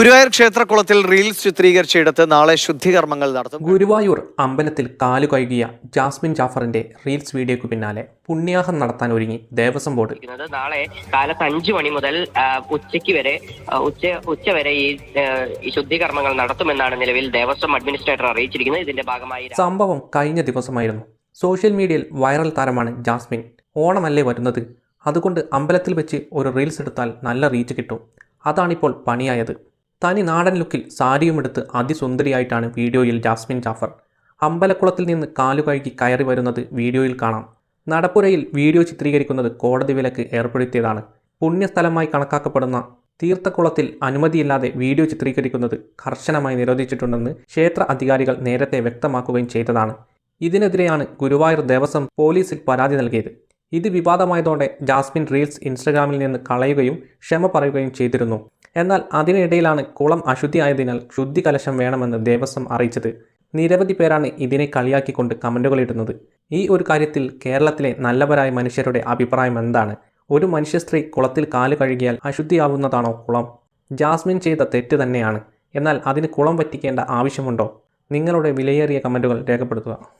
Guruvayur ക്ഷേത്രകുളത്തിൽ reels ചിത്രീകരിച്ചയിടത്ത് നാളെ ശുദ്ധികർമ്മങ്ങൾ നടത്തും. ഗുരുവായൂർ അമ്പലത്തിൽ കാലു കഴുകിയ ജാസ്മിൻ ജാഫറിന്റെ റീൽസ് വീഡിയോയ്ക്ക് പിന്നാലെ പുണ്യാഹം നടത്താൻ ഒരുങ്ങി ദേവസ്വം ബോർഡ് നാളെ കാലത്ത് അഞ്ചു മണി മുതൽ ഉച്ചയ്ക്ക് വരെ ഉച്ച ഉച്ച വരെ ഈ ശുദ്ധികർമ്മങ്ങൾ നടത്തുമെന്നാണ് നിലവിൽ ദേവസ്വം അഡ്മിനിസ്ട്രേറ്റർ അറിയിച്ചിരിക്കുന്നത്. ഇതിന്റെ ഭാഗമായി സംഭവം കഴിഞ്ഞ ദിവസമായിരുന്നു. സോഷ്യൽ മീഡിയയിൽ വൈറൽ താരമാണ് ജാസ്മിൻ. ഓണമല്ലേ വരുന്നത്? അതുകൊണ്ട് അമ്പലത്തിൽ വെച്ച് ഒരു റീൽസ് എടുത്താൽ നല്ല റീച്ച് കിട്ടും. അതാണിപ്പോൾ പണിയായത്. തനി നാടൻ ലുക്കിൽ സാരിയുമെടുത്ത് അതിസുന്ദരിയായിട്ടാണ് വീഡിയോയിൽ ജാസ്മിൻ ജാഫർ. അമ്പലക്കുളത്തിൽ നിന്ന് കാലു കഴുകി കയറി വരുന്നത് വീഡിയോയിൽ കാണാം. നടപ്പുരയിൽ വീഡിയോ ചിത്രീകരിക്കുന്നത് കോടതി വിലക്ക് ഏർപ്പെടുത്തിയതാണ്. പുണ്യസ്ഥലമായി കണക്കാക്കപ്പെടുന്ന തീർത്ഥക്കുളത്തിൽ അനുമതിയില്ലാതെ വീഡിയോ ചിത്രീകരിക്കുന്നത് കർശനമായി നിരോധിച്ചിട്ടുണ്ടെന്ന് ക്ഷേത്ര അധികാരികൾ നേരത്തെ വ്യക്തമാക്കുകയും ചെയ്തതാണ്. ഇതിനെതിരെയാണ് ഗുരുവായൂർ ദേവസ്വം പോലീസിൽ പരാതി നൽകിയത്. ഇത് വിവാദമായതോടെ ജാസ്മിൻ റീൽസ് ഇൻസ്റ്റഗ്രാമിൽ നിന്ന് കളയുകയും ക്ഷമ പറയുകയും ചെയ്തിരുന്നു. എന്നാൽ അതിനിടയിലാണ് കുളം അശുദ്ധിയായതിനാൽ ശുദ്ധി കലശം വേണമെന്ന് ദേവസ്വം അറിയിച്ചത്. നിരവധി പേരാണ് ഇതിനെ കളിയാക്കിക്കൊണ്ട് കമന്റുകൾ ഇടുന്നത് ഈ ഒരു കാര്യത്തിൽ കേരളത്തിലെ നല്ലവരായ മനുഷ്യരുടെ അഭിപ്രായം എന്താണ്? ഒരു മനുഷ്യ സ്ത്രീ കുളത്തിൽ കാൽ കഴുകിയാൽ അശുദ്ധിയാവുന്നതാണോ കുളം? ജാസ്മിൻ ചെയ്ത തെറ്റ് തന്നെയാണ്. എന്നാൽ അതിന് കുളം പറ്റിക്കേണ്ട ആവശ്യമുണ്ടോ? നിങ്ങളുടെ വിലയേറിയ കമന്റുകൾ രേഖപ്പെടുത്തുക.